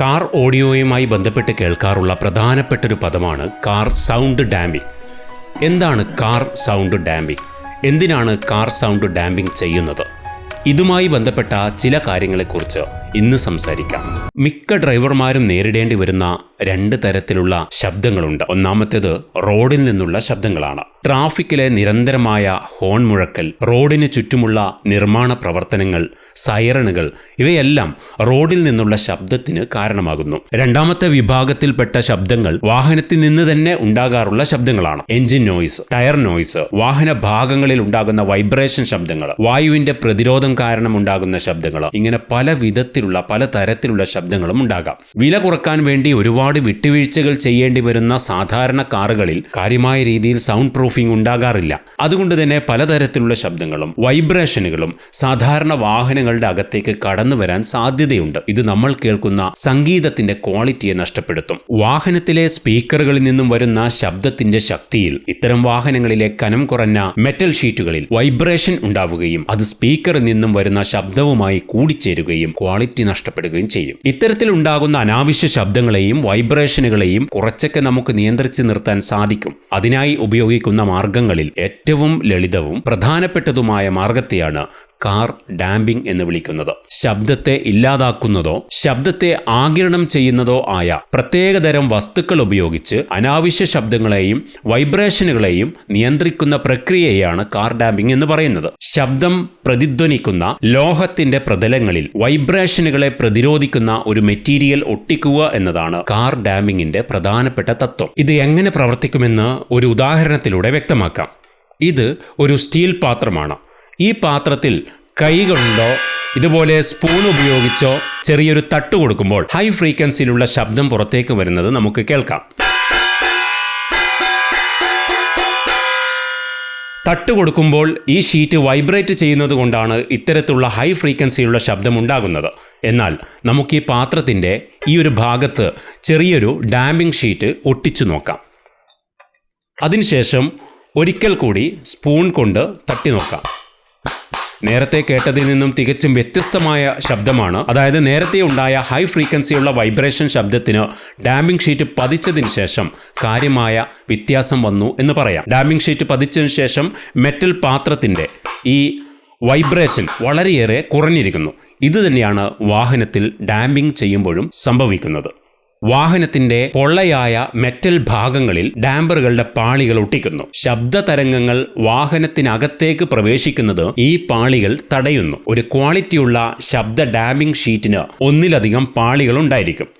Car ഓഡിയോയുമായി ബന്ധപ്പെട്ട് കേൾക്കാറുള്ള പ്രധാനപ്പെട്ടൊരു പദമാണ് കാർ സൗണ്ട് ഡാമ്പിംഗ്. എന്താണ് കാർ സൗണ്ട് ഡാമ്പിംഗ്? എന്തിനാണ് കാർ സൗണ്ട് ഡാമ്പിംഗ് ചെയ്യുന്നത്? ഇതുമായി ബന്ധപ്പെട്ട ചില കാര്യങ്ങളെക്കുറിച്ച് ഇന്ന് സംസാരിക്കാം. മിക്ക ഡ്രൈവർമാരും നേരിടേണ്ടി വരുന്ന രണ്ട് തരത്തിലുള്ള ശബ്ദങ്ങളുണ്ട്. ഒന്നാമത്തേത് റോഡിൽ നിന്നുള്ള ശബ്ദങ്ങളാണ്. ട്രാഫിക്കിലെ നിരന്തരമായ ഹോൺ മുഴക്കൽ റോഡിന് ചുറ്റുമുള്ള നിർമ്മാണ പ്രവർത്തനങ്ങൾ സൈറണുകൾ ഇവയെല്ലാം റോഡിൽ നിന്നുള്ള ശബ്ദത്തിന് കാരണമാകുന്നു. രണ്ടാമത്തെ വിഭാഗത്തിൽപ്പെട്ട ശബ്ദങ്ങൾ വാഹനത്തിൽ നിന്ന് തന്നെ ഉണ്ടാകാറുള്ള ശബ്ദങ്ങളാണ്. എഞ്ചിൻ നോയിസ് ടയർ നോയിസ് വാഹന ഭാഗങ്ങളിൽ ഉണ്ടാകുന്ന വൈബ്രേഷൻ ശബ്ദങ്ങൾ വായുവിന്റെ പ്രതിരോധം കാരണം ഉണ്ടാകുന്ന ശബ്ദങ്ങൾ ഇങ്ങനെ പല വിധത്തിലുള്ള പല തരത്തിലുള്ള ശബ്ദങ്ങളും ഉണ്ടാകാം. വില കുറയ്ക്കാൻ വേണ്ടി ഒരുപാട് വിട്ടുവീഴ്ചകൾ ചെയ്യേണ്ടി വരുന്ന സാധാരണ കാറുകളിൽ കാര്യമായ രീതിയിൽ സൗണ്ട് പ്രൂഫിംഗ് ഉണ്ടാകാറില്ല. അതുകൊണ്ട് തന്നെ പലതരത്തിലുള്ള ശബ്ദങ്ങളും വൈബ്രേഷനുകളും സാധാരണ വാഹനങ്ങളുടെ അകത്തേക്ക് കടന്നു വരാൻ സാധ്യതയുണ്ട്. ഇത് നമ്മൾ കേൾക്കുന്ന സംഗീതത്തിന്റെ ക്വാളിറ്റിയെ നഷ്ടപ്പെടുത്തും. വാഹനത്തിലെ സ്പീക്കറുകളിൽ നിന്നും വരുന്ന ശബ്ദത്തിന്റെ ശക്തിയിൽ ഇത്തരം വാഹനങ്ങളിലെ കനം കുറഞ്ഞ മെറ്റൽ ഷീറ്റുകളിൽ വൈബ്രേഷൻ ഉണ്ടാവുകയും അത് സ്പീക്കറിൽ നിന്നും വരുന്ന ശബ്ദവുമായി കൂടിച്ചേരുകയും ക്വാളിറ്റി നഷ്ടപ്പെടുകയും ചെയ്യും. ഇത്തരത്തിൽ ഉണ്ടാകുന്ന അനാവശ്യ ശബ്ദങ്ങളെയും വൈബ്രേഷനുകളെയും കുറച്ചൊക്കെ നമുക്ക് നിയന്ത്രിച്ച് നിർത്താൻ സാധിക്കും. അതിനായി ഉപയോഗിക്കുന്ന മാർഗങ്ങളിൽ ഏറ്റവും ലളിതവും പ്രധാനപ്പെട്ടതുമായ മാർഗത്തെയാണ് കാർ ഡാമ്പിംഗ് എന്ന് വിളിക്കുന്നത്. ശബ്ദത്തെ ഇല്ലാതാക്കുന്നതോ ശബ്ദത്തെ ആകിരണം ചെയ്യുന്നതോ ആയ പ്രത്യേകതരം വസ്തുക്കൾ ഉപയോഗിച്ച് അനാവശ്യ ശബ്ദങ്ങളെയും വൈബ്രേഷനുകളെയും നിയന്ത്രിക്കുന്ന പ്രക്രിയയാണ് കാർ ഡാമ്പിംഗ് എന്ന് പറയുന്നത്. ശബ്ദം പ്രതിധ്വനിക്കുന്ന ലോഹത്തിന്റെ പ്രതലങ്ങളിൽ വൈബ്രേഷനുകളെ പ്രതിരോധിക്കുന്ന ഒരു മെറ്റീരിയൽ ഒട്ടിക്കുക എന്നതാണ് കാർ ഡാമ്പിങ്ങിന്റെ പ്രധാനപ്പെട്ട തത്വം. ഇത് എങ്ങനെ പ്രവർത്തിക്കുമെന്ന് ഒരു ഉദാഹരണത്തിലൂടെ വ്യക്തമാക്കാം. ഇത് ഒരു സ്റ്റീൽ പാത്രമാണ്. ഈ പാത്രത്തിൽ കൈകൊണ്ടോ ഇതുപോലെ സ്പൂൺ ഉപയോഗിച്ചോ ചെറിയൊരു തട്ട് കൊടുക്കുമ്പോൾ ഹൈ ഫ്രീക്വൻസിയിലുള്ള ശബ്ദം പുറത്തേക്ക് വരുന്നത് നമുക്ക് കേൾക്കാം. തട്ട് കൊടുക്കുമ്പോൾ ഈ ഷീറ്റ് വൈബ്രേറ്റ് ചെയ്യുന്നത് കൊണ്ടാണ് ഇത്തരത്തിലുള്ള ഹൈ ഫ്രീക്വൻസിയുള്ള ശബ്ദം ഉണ്ടാകുന്നത്. എന്നാൽ നമുക്ക് ഈ പാത്രത്തിന്റെ ഈ ഒരു ഭാഗത്ത് ചെറിയൊരു ഡാമ്പിംഗ് ഷീറ്റ് ഒട്ടിച്ചു നോക്കാം. അതിനുശേഷം ഒരിക്കൽ കൂടി സ്പൂൺ കൊണ്ട് തട്ടി നോക്കാം. നേരത്തെ കേട്ടതിൽ നിന്നും തികച്ചും വ്യത്യസ്തമായ ശബ്ദമാണ്. അതായത് നേരത്തെ ഉണ്ടായ ഹൈ ഫ്രീക്വൻസിയുള്ള വൈബ്രേഷൻ ശബ്ദത്തിന് ഡാമിംഗ് ഷീറ്റ് പതിച്ചതിന് ശേഷം കാര്യമായ വ്യത്യാസം വന്നു എന്ന് പറയാം. ഡാമിംഗ് ഷീറ്റ് പതിച്ചതിന് ശേഷം മെറ്റൽ പാത്രത്തിന്റെ ഈ വൈബ്രേഷൻ വളരെയേറെ കുറഞ്ഞിരിക്കുന്നു. ഇതുതന്നെയാണ് വാഹനത്തിൽ ഡാമ്പിംഗ് ചെയ്യുമ്പോഴും സംഭവിക്കുന്നത്. വാഹനത്തിന്റെ പൊള്ളയായ മെറ്റൽ ഭാഗങ്ങളിൽ ഡാമ്പറുകളുടെ പാളികൾ ഒട്ടിക്കുന്നു. ശബ്ദ തരംഗങ്ങൾ വാഹനത്തിനകത്തേക്ക് പ്രവേശിക്കുന്നത് ഈ പാളികൾ തടയുന്നു. ഒരു ക്വാളിറ്റിയുള്ള ശബ്ദ ഡാമിംഗ് ഷീറ്റിന് ഒന്നിലധികം പാളികൾ ഉണ്ടായിരിക്കും.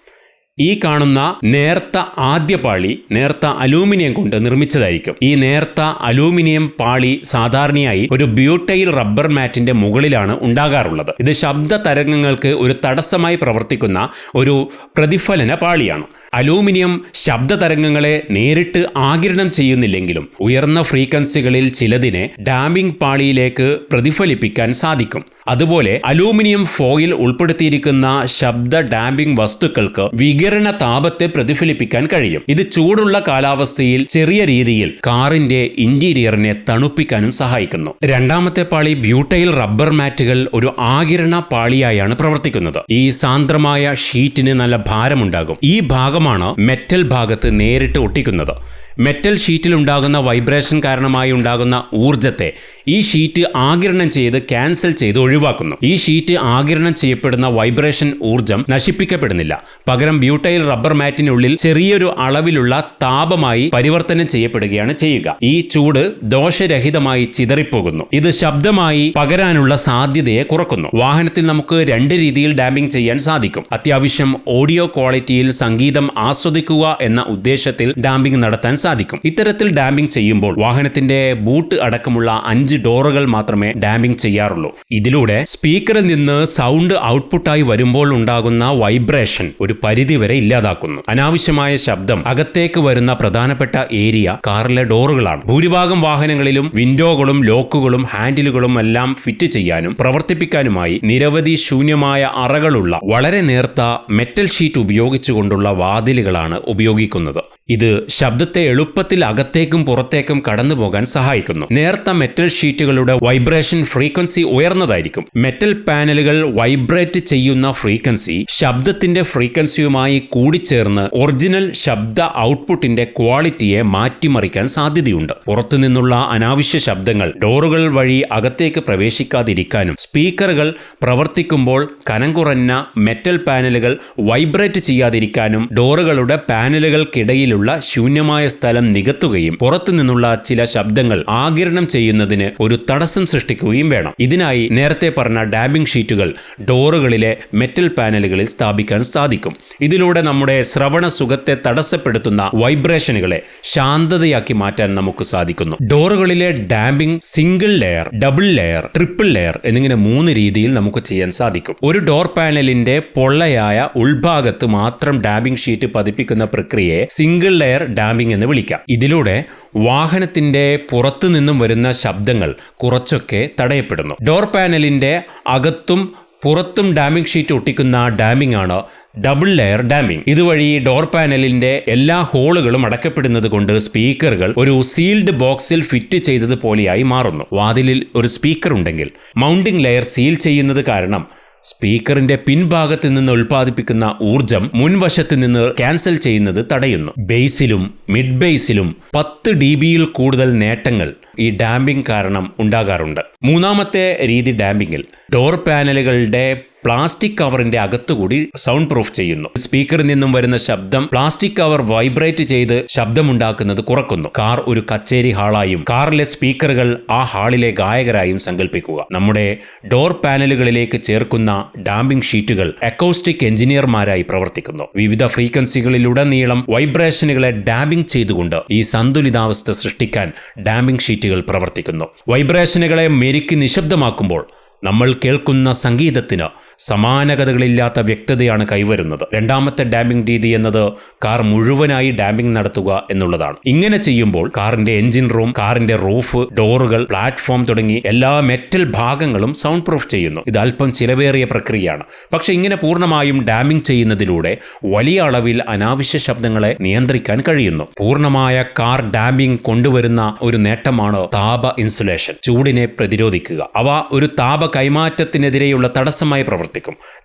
ഈ കാണുന്ന നേർത്ത ആദ്യ പാളി നേർത്ത അലൂമിനിയം കൊണ്ട് നിർമ്മിച്ചതായിരിക്കും. ഈ നേർത്ത അലൂമിനിയം പാളി സാധാരണയായി ഒരു ബ്യൂട്ടൈൽ റബ്ബർ മാറ്റിന്റെ മുകളിലാണ് ഉണ്ടാകാറുള്ളത്. ഇത് ശബ്ദ തരംഗങ്ങൾക്ക് ഒരു തടസ്സമായി പ്രവർത്തിക്കുന്ന ഒരു പ്രതിഫലന പാളിയാണ്. അലൂമിനിയം ശബ്ദ തരംഗങ്ങളെ നേരിട്ട് ആകിരണം ചെയ്യുന്നില്ലെങ്കിലും ഉയർന്ന ഫ്രീക്വൻസികളിൽ ചിലതിനെ ഡാമ്പിംഗ് പാളിയിലേക്ക് പ്രതിഫലിപ്പിക്കാൻ സാധിക്കും. അതുപോലെ അലൂമിനിയം ഫോയിൽ ഉൾപ്പെടുത്തിയിരിക്കുന്ന ശബ്ദ ഡാമ്പിംഗ് വസ്തുക്കൾക്ക് വികിരണ താപത്തെ പ്രതിഫലിപ്പിക്കാൻ കഴിയും. ഇത് ചൂടുള്ള കാലാവസ്ഥയിൽ ചെറിയ രീതിയിൽ കാറിന്റെ ഇന്റീരിയറിനെ തണുപ്പിക്കാനും സഹായിക്കുന്നു. രണ്ടാമത്തെ പാളി ബ്യൂട്ടൈൽ റബ്ബർ മാറ്റുകൾ ഒരു ആകിരണ പാളിയായാണ് പ്രവർത്തിക്കുന്നത്. ഈ സാന്ദ്രമായ ഷീറ്റിന് നല്ല ഭാരമുണ്ടാകും. ഈ ഭാഗമാണ് മെറ്റൽ ഭാഗത്ത് നേരിട്ട് ഒട്ടിക്കുന്നത്. മെറ്റൽ ഷീറ്റിൽ ഉണ്ടാകുന്ന വൈബ്രേഷൻ കാരണമായി ഉണ്ടാകുന്ന ഊർജത്തെ ഈ ഷീറ്റ് ആകിരണം ചെയ്ത് ക്യാൻസൽ ചെയ്ത് ഒഴിവാക്കുന്നു. ഈ ഷീറ്റ് ആകിരണം ചെയ്യപ്പെടുന്ന വൈബ്രേഷൻ ഊർജം നശിപ്പിക്കപ്പെടുന്നില്ല. പകരം ബ്യൂട്ടൈൽ റബ്ബർ മാറ്റിനുള്ളിൽ ചെറിയൊരു അളവിലുള്ള താപമായി പരിവർത്തനം ചെയ്യപ്പെടുകയാണ് ചെയ്യുക. ഈ ചൂട് ദോഷരഹിതമായി ചിതറിപ്പോകുന്നു. ഇത് ശബ്ദമായി പകരാനുള്ള സാധ്യതയെ കുറക്കുന്നു. വാഹനത്തിൽ നമുക്ക് രണ്ട് രീതിയിൽ ഡാമ്പിംഗ് ചെയ്യാൻ സാധിക്കും. അത്യാവശ്യം ഓഡിയോ ക്വാളിറ്റിയിൽ സംഗീതം ആസ്വദിക്കുക എന്ന ഉദ്ദേശത്തിൽ ഡാമ്പിംഗ് നടത്താൻ സാധിക്കും ഇത്തരത്തിൽ ഡാമ്പിംഗ് ചെയ്യുമ്പോൾ വാഹനത്തിന്റെ ബൂട്ട് അടക്കമുള്ള അഞ്ച് ഡോറുകൾ മാത്രമേ ഡാമ്പിംഗ് ചെയ്യാറുള്ളൂ. ഇതിലൂടെ സ്പീക്കറിൽ നിന്ന് സൗണ്ട് ഔട്ട്പുട്ടായി വരുമ്പോൾ ഉണ്ടാകുന്ന വൈബ്രേഷൻ ഒരു പരിധിവരെ ഇല്ലാതാക്കുന്നു. അനാവശ്യമായ ശബ്ദം അകത്തേക്ക് വരുന്ന പ്രധാനപ്പെട്ട ഏരിയ കാറിലെ ഡോറുകളാണ്. ഭൂരിഭാഗം വാഹനങ്ങളിലും വിൻഡോകളും ലോക്കുകളും ഹാൻഡിലുകളും എല്ലാം ഫിറ്റ് ചെയ്യാനും പ്രവർത്തിപ്പിക്കാനുമായി നിരവധി ശൂന്യമായ അറകളുള്ള വളരെ നേർത്ത മെറ്റൽ ഷീറ്റ് ഉപയോഗിച്ചുകൊണ്ടുള്ള വാതിലുകളാണ് ഉപയോഗിക്കുന്നത്. ഇത് ശബ്ദത്തെ എളുപ്പത്തിൽ അകത്തേക്കും പുറത്തേക്കും കടന്നു പോകാൻ സഹായിക്കുന്നു. നേർത്ത മെറ്റൽ ഷീറ്റുകളുടെ വൈബ്രേഷൻ ഫ്രീക്വൻസി ഉയർന്നതായിരിക്കും. മെറ്റൽ പാനലുകൾ വൈബ്രേറ്റ് ചെയ്യുന്ന ഫ്രീക്വൻസി ശബ്ദത്തിന്റെ ഫ്രീക്വൻസിയുമായി കൂടിച്ചേർന്ന് ഒറിജിനൽ ശബ്ദ ഔട്ട്പുട്ടിന്റെ ക്വാളിറ്റിയെ മാറ്റിമറിക്കാൻ സാധ്യതയുണ്ട്. പുറത്തുനിന്നുള്ള അനാവശ്യ ശബ്ദങ്ങൾ ഡോറുകൾ വഴി അകത്തേക്ക് പ്രവേശിക്കാതിരിക്കാനും സ്പീക്കറുകൾ പ്രവർത്തിക്കുമ്പോൾ കനം കുറഞ്ഞ മെറ്റൽ പാനലുകൾ വൈബ്രേറ്റ് ചെയ്യാതിരിക്കാനും ഡോറുകളുടെ പാനലുകൾക്കിടയിലുള്ള ശൂന്യമായ സ്ഥലം നികത്തുകയും പുറത്തുനിന്നുള്ള ചില ശബ്ദങ്ങൾ ആകിരണം ചെയ്യുന്നതിന് ഒരു തടസ്സം സൃഷ്ടിക്കുകയും വേണം. ഇതിനായി നേരത്തെ പറഞ്ഞ ഡാബിംഗ് ഷീറ്റുകൾ ഡോറുകളിലെ മെറ്റൽ പാനലുകളിൽ സ്ഥാപിക്കാൻ സാധിക്കും. ഇതിലൂടെ നമ്മുടെ ശ്രവണ സുഖത്തെ തടസ്സപ്പെടുത്തുന്ന വൈബ്രേഷനുകളെ ശാന്തതയാക്കി മാറ്റാൻ നമുക്ക് സാധിക്കുന്നു. ഡോറുകളിലെ damping single layer double layer triple layer എന്നിങ്ങനെ മൂന്ന് രീതിയിൽ നമുക്ക് ചെയ്യാൻ സാധിക്കും. ഒരു ഡോർ പാനലിന്റെ പൊള്ളയായ ഉൾഭാഗത്ത് മാത്രം ഡാമ്പിംഗ് ഷീറ്റ് പതിപ്പിക്കുന്ന പ്രക്രിയയെ സിംഗിൾ ലെയർ ഡാമ്പിംഗ് എന്ന് വിളിക്കാം. ഇതിലൂടെ വാഹനത്തിന്റെ പുറത്തു നിന്നും വരുന്ന ശബ്ദങ്ങൾ കുറച്ചൊക്കെ തടയപ്പെടുന്നു. ഡോർ പാനലിന്റെ അകത്തും പുറത്തും ഡാമിംഗ് ഷീറ്റ് ഒട്ടിക്കുന്ന ഡാമിംഗ് ആണ് ഡബിൾ ലെയർ ഡാമിംഗ്. ഇതുവഴി ഡോർ പാനലിന്റെ എല്ലാ ഹോളുകളും അടക്കപ്പെടുന്നത് കൊണ്ട് സ്പീക്കറുകൾ ഒരു സീൽഡ് ബോക്സിൽ ഫിറ്റ് ചെയ്തത് പോലെയായി മാറുന്നു. വാതിലിൽ ഒരു സ്പീക്കർ ഉണ്ടെങ്കിൽ മൗണ്ടിംഗ് ലെയർ സീൽ ചെയ്യുന്നത് കാരണം സ്പീക്കറിന്റെ പിൻഭാഗത്ത് നിന്ന് ഉൽപ്പാദിപ്പിക്കുന്ന ഊർജം മുൻവശത്ത് നിന്ന് ക്യാൻസൽ ചെയ്യുന്നത് തടയുന്നു. ബേസിലും മിഡ് ബേസിലും പത്ത് ഡി ബിയിൽ കൂടുതൽ നേട്ടങ്ങൾ ഈ ഡാമ്പിംഗ് കാരണം ഉണ്ടാകാറുണ്ട്. മൂന്നാമത്തെ രീതി ഡാമ്പിങ്ങിൽ ഡോർ പാനലുകളുടെ പ്ലാസ്റ്റിക് കവറിന്റെ അകത്തുകൂടി സൗണ്ട് പ്രൂഫ് ചെയ്യുന്നു. സ്പീക്കറിൽ നിന്നും വരുന്ന ശബ്ദം പ്ലാസ്റ്റിക് കവർ വൈബ്രേറ്റ് ചെയ്ത് ശബ്ദമുണ്ടാക്കുന്നത് കുറക്കുന്നു. കാർ ഒരു കച്ചേരി ഹാളായും കാറിലെ സ്പീക്കറുകൾ ആ ഹാളിലെ ഗായകരായും സങ്കല്പിക്കുക നമ്മുടെ ഡോർ പാനലുകളിലേക്ക് ചേർക്കുന്ന ഡാമ്പിംഗ് ഷീറ്റുകൾ അക്കോസ്റ്റിക് എഞ്ചിനീയർമാരായി പ്രവർത്തിക്കുന്നു. വിവിധ ഫ്രീക്വൻസികളിലുടനീളം വൈബ്രേഷനുകളെ ഡാമ്പിംഗ് ചെയ്തുകൊണ്ട് ഈ സന്തുലിതാവസ്ഥ സൃഷ്ടിക്കാൻ ഡാമ്പിംഗ് ഷീറ്റുകൾ പ്രവർത്തിക്കുന്നു. വൈബ്രേഷനുകളെ മെരുക്കി നിശബ്ദമാക്കുമ്പോൾ നമ്മൾ കേൾക്കുന്ന സംഗീതത്തിന് സമാനകതകളില്ലാത്ത വ്യക്തതയാണ് കൈവരുന്നത്. രണ്ടാമത്തെ ഡാമ്പിംഗ് രീതി എന്നത് കാർ മുഴുവനായി ഡാമ്പിംഗ് നടത്തുക എന്നുള്ളതാണ്. ഇങ്ങനെ ചെയ്യുമ്പോൾ കാറിന്റെ എഞ്ചിൻ റൂം കാറിന്റെ റൂഫ് ഡോറുകൾ പ്ലാറ്റ്ഫോം തുടങ്ങി എല്ലാ മെറ്റൽ ഭാഗങ്ങളും സൗണ്ട് പ്രൂഫ് ചെയ്യുന്നു. ഇത് അല്പം ചിലവേറിയ പ്രക്രിയയാണ്. പക്ഷെ ഇങ്ങനെ പൂർണമായും ഡാമിംഗ് ചെയ്യുന്നതിലൂടെ വലിയ അളവിൽ അനാവശ്യ ശബ്ദങ്ങളെ നിയന്ത്രിക്കാൻ കഴിയുന്നു. പൂർണമായ കാർ ഡാമിംഗ് കൊണ്ടുവരുന്ന ഒരു നേട്ടമാണ് താപ ഇൻസുലേഷൻ. ചൂടിനെ പ്രതിരോധിക്കുക. അവ ഒരു താപ കൈമാറ്റത്തിനെതിരെയുള്ള തടസ്സമായി പ്രവർത്തിക്കും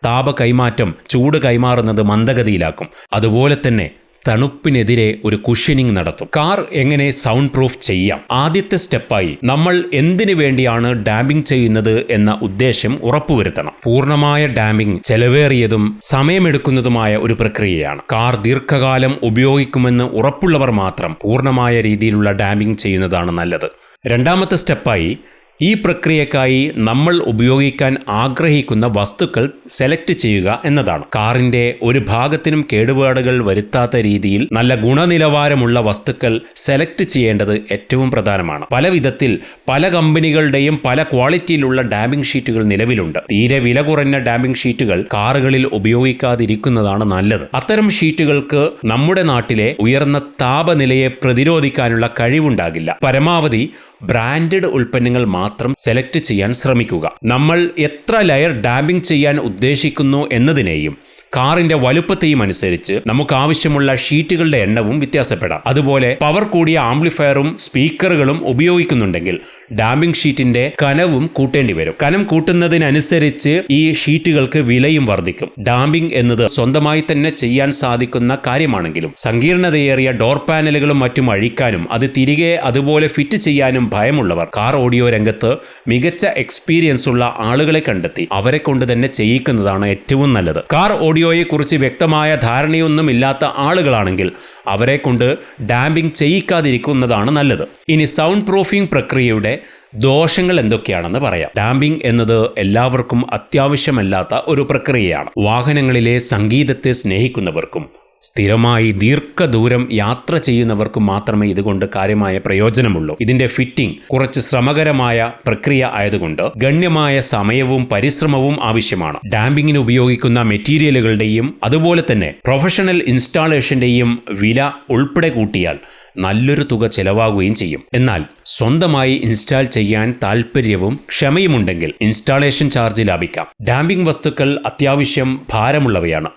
താപ കൈമാറ്റം ചൂട് കൈമാറുന്നത് മന്ദഗതിയിലാക്കും. അതുപോലെ തന്നെ തണുപ്പിനെതിരെ ഒരു കുഷ്യനിങ് നടത്തും. കാർ എങ്ങനെ സൗണ്ട് പ്രൂഫ് ചെയ്യാം? ആദ്യത്തെ സ്റ്റെപ്പായി നമ്മൾ എന്തിനു വേണ്ടിയാണ് ഡാമ്പിംഗ് ചെയ്യുന്നത് എന്ന ഉദ്ദേശം ഉറപ്പുവരുത്തണം. പൂർണമായ ഡാമ്പിംഗ് ചെലവേറിയതും സമയമെടുക്കുന്നതുമായ ഒരു പ്രക്രിയയാണ്. കാർ ദീർഘകാലം ഉപയോഗിക്കുമെന്ന് ഉറപ്പുള്ളവർ മാത്രം പൂർണമായ രീതിയിലുള്ള ഡാമ്പിംഗ് ചെയ്യുന്നതാണ് നല്ലത്. രണ്ടാമത്തെ സ്റ്റെപ്പായി ഈ പ്രക്രിയക്കായി നമ്മൾ ഉപയോഗിക്കാൻ ആഗ്രഹിക്കുന്ന വസ്തുക്കൾ സെലക്ട് ചെയ്യുക എന്നതാണ്. കാറിന്റെ ഒരു ഭാഗത്തിനും കേടുപാടുകൾ വരുത്താത്ത രീതിയിൽ നല്ല ഗുണനിലവാരമുള്ള വസ്തുക്കൾ സെലക്ട് ചെയ്യേണ്ടത് ഏറ്റവും പ്രധാനമാണ്. പല വിധത്തിൽ പല കമ്പനികളുടെയും പല ക്വാളിറ്റിയിലുള്ള ഡാമ്പിംഗ് ഷീറ്റുകൾ നിലവിലുണ്ട്. തീരെ വില കുറഞ്ഞ ഡാമ്പിംഗ് ഷീറ്റുകൾ കാറുകളിൽ ഉപയോഗിക്കാതിരിക്കുന്നതാണ് നല്ലത്. അത്തരം ഷീറ്റുകൾക്ക് നമ്മുടെ നാട്ടിലെ ഉയർന്ന താപനിലയെ പ്രതിരോധിക്കാനുള്ള കഴിവുണ്ടാകില്ല. പരമാവധി ബ്രാൻഡഡ് ഉൽപ്പന്നങ്ങൾ മാത്രം സെലക്ട് ചെയ്യാൻ ശ്രമിക്കുക. നമ്മൾ എത്ര ലെയർ ഡാമ്പിംഗ് ചെയ്യാൻ ഉദ്ദേശിക്കുന്നു എന്നതിനെയും കാറിന്റെ വലുപ്പത്തെയും അനുസരിച്ച് നമുക്ക് ആവശ്യമുള്ള ഷീറ്റുകളുടെ എണ്ണവും വ്യത്യാസപ്പെടാം. അതുപോലെ പവർ കൂടിയ ആംപ്ലിഫയറും സ്പീക്കറുകളും ഉപയോഗിക്കുന്നുണ്ടെങ്കിൽ ഡാമ്പിംഗ് ഷീറ്റിന്റെ കനവും കൂട്ടേണ്ടി വരും. കനം കൂട്ടുന്നതിനനുസരിച്ച് ഈ ഷീറ്റുകൾക്ക് വിലയും വർദ്ധിക്കും. ഡാമ്പിംഗ് എന്നത് സ്വന്തമായി തന്നെ ചെയ്യാൻ സാധിക്കുന്ന കാര്യമാണെങ്കിലും സങ്കീർണതയേറിയ ഡോർ പാനലുകളും മറ്റും അഴിക്കാനും അത് തിരികെ അതുപോലെ ഫിറ്റ് ചെയ്യാനും ഭയമുള്ളവർ കാർ ഓഡിയോ രംഗത്ത് മികച്ച എക്സ്പീരിയൻസ് ഉള്ള ആളുകളെ കണ്ടെത്തി അവരെ കൊണ്ട് തന്നെ ചെയ്യിക്കുന്നതാണ് ഏറ്റവും നല്ലത്. കാർ ഓഡിയോയെ കുറിച്ച് വ്യക്തമായ ധാരണയൊന്നും ഇല്ലാത്ത ആളുകളാണെങ്കിൽ അവരെ കൊണ്ട് ഡാമ്പിംഗ് ചെയ്യിക്കാതിരിക്കുന്നതാണ് നല്ലത്. ഇനി സൗണ്ട് പ്രൂഫിംഗ് പ്രക്രിയയുടെ ദോഷങ്ങൾ എന്തൊക്കെയാണെന്ന് പറയാം. ഡാമ്പിംഗ് എന്നത് എല്ലാവർക്കും അത്യാവശ്യമല്ലാത്ത ഒരു പ്രക്രിയയാണ്. വാഹനങ്ങളിലെ സംഗീതത്തെ സ്നേഹിക്കുന്നവർക്കും സ്ഥിരമായി ദീർഘദൂരം യാത്ര ചെയ്യുന്നവർക്കും മാത്രമേ ഇതുകൊണ്ട് കാര്യമായ പ്രയോജനമുള്ളൂ. ഇതിന്റെ ഫിറ്റിംഗ് കുറച്ച് ശ്രമകരമായ പ്രക്രിയ ആയതുകൊണ്ട് ഗണ്യമായ സമയവും പരിശ്രമവും ആവശ്യമാണ്. ഡാമ്പിങ്ങിന് ഉപയോഗിക്കുന്ന മെറ്റീരിയലുകളുടെയും അതുപോലെ തന്നെ പ്രൊഫഷണൽ ഇൻസ്റ്റാളേഷന്റെയും വില ഉൾപ്പെടെ കൂട്ടിയാൽ നല്ലൊരു തുക ചെലവാകുകയും ചെയ്യും. എന്നാൽ സ്വന്തമായി ഇൻസ്റ്റാൾ ചെയ്യാൻ താല്പര്യവും ക്ഷമയുമുണ്ടെങ്കിൽ ഇൻസ്റ്റാളേഷൻ ചാർജ് ലാഭിക്കാം. ഡാമ്പിംഗ് വസ്തുക്കൾ അത്യാവശ്യം ഭാരമുള്ളവയാണ്.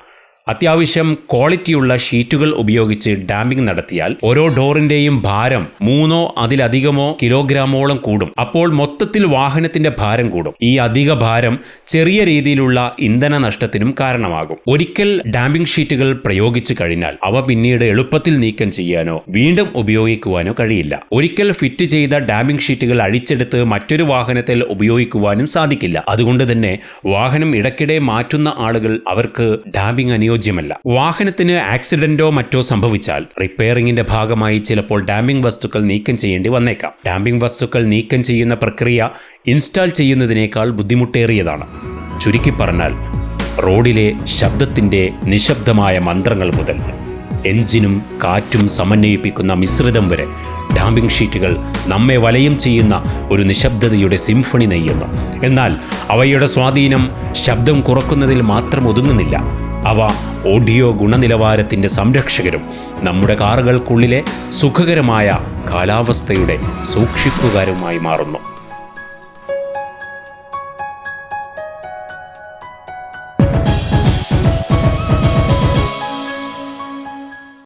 അത്യാവശ്യം ക്വാളിറ്റിയുള്ള ഷീറ്റുകൾ ഉപയോഗിച്ച് ഡാമ്പിംഗ് നടത്തിയാൽ ഓരോ ഡോറിന്റെയും ഭാരം മൂന്നോ അതിലധികമോ കിലോഗ്രാമോളം കൂടും. അപ്പോൾ മൊത്തത്തിൽ വാഹനത്തിന്റെ ഭാരം കൂടും. ഈ അധിക ഭാരം ചെറിയ രീതിയിലുള്ള ഇന്ധന നഷ്ടത്തിനും കാരണമാകും. ഒരിക്കൽ ഡാമ്പിംഗ് ഷീറ്റുകൾ പ്രയോഗിച്ചു കഴിഞ്ഞാൽ അവ പിന്നീട് എളുപ്പത്തിൽ നീക്കം ചെയ്യാനോ വീണ്ടും ഉപയോഗിക്കുവാനോ കഴിയില്ല. ഒരിക്കൽ ഫിറ്റ് ചെയ്ത ഡാമ്പിംഗ് ഷീറ്റുകൾ അഴിച്ചെടുത്ത് മറ്റൊരു വാഹനത്തിൽ ഉപയോഗിക്കുവാനും സാധിക്കില്ല. അതുകൊണ്ട് തന്നെ വാഹനം ഇടയ്ക്കിടെ മാറ്റുന്ന ആളുകൾ അവർക്ക് ഡാമ്പിംഗ് അനുയോജ്യമല്ല. വാഹനത്തിന് ആക്സിഡന്റോ മറ്റോ സംഭവിച്ചാൽ റിപ്പയറിംഗിന്റെ ഭാഗമായി ചിലപ്പോൾ ഡാമ്പിംഗ് വസ്തുക്കൾ നീക്കം ചെയ്യേണ്ടി വന്നേക്കാം. ഡാമ്പിംഗ് വസ്തുക്കൾ നീക്കം ചെയ്യുന്ന പ്രക്രിയ ഇൻസ്റ്റാൾ ചെയ്യുന്നതിനേക്കാൾ ബുദ്ധിമുട്ടേറിയതാണ്. ചുരുക്കി പറഞ്ഞാൽ റോഡിലെ ശബ്ദത്തിന്റെ നിശബ്ദമായ മന്ത്രങ്ങൾ മുതൽ എഞ്ചിനും കാറ്റും സമന്വയിപ്പിക്കുന്ന മിശ്രിതം വരെ ഡാമ്പിംഗ് ഷീറ്റുകൾ നമ്മെ വലയം ചെയ്യുന്ന ഒരു നിശബ്ദതയുടെ സിംഫണി നെയ്യുന്നു. എന്നാൽ അവയുടെ സ്വാധീനം ശബ്ദം കുറക്കുന്നതിൽ മാത്രം ഒതുങ്ങുന്നില്ല. അവ ഓഡിയോ ഗുണനിലവാരത്തിന്റെ സംരക്ഷകരും നമ്മുടെ കാറുകൾക്കുള്ളിലെ സുഖകരമായ കാലാവസ്ഥയുടെ സൂക്ഷിപ്പുകാരുമായി മാറുന്നു.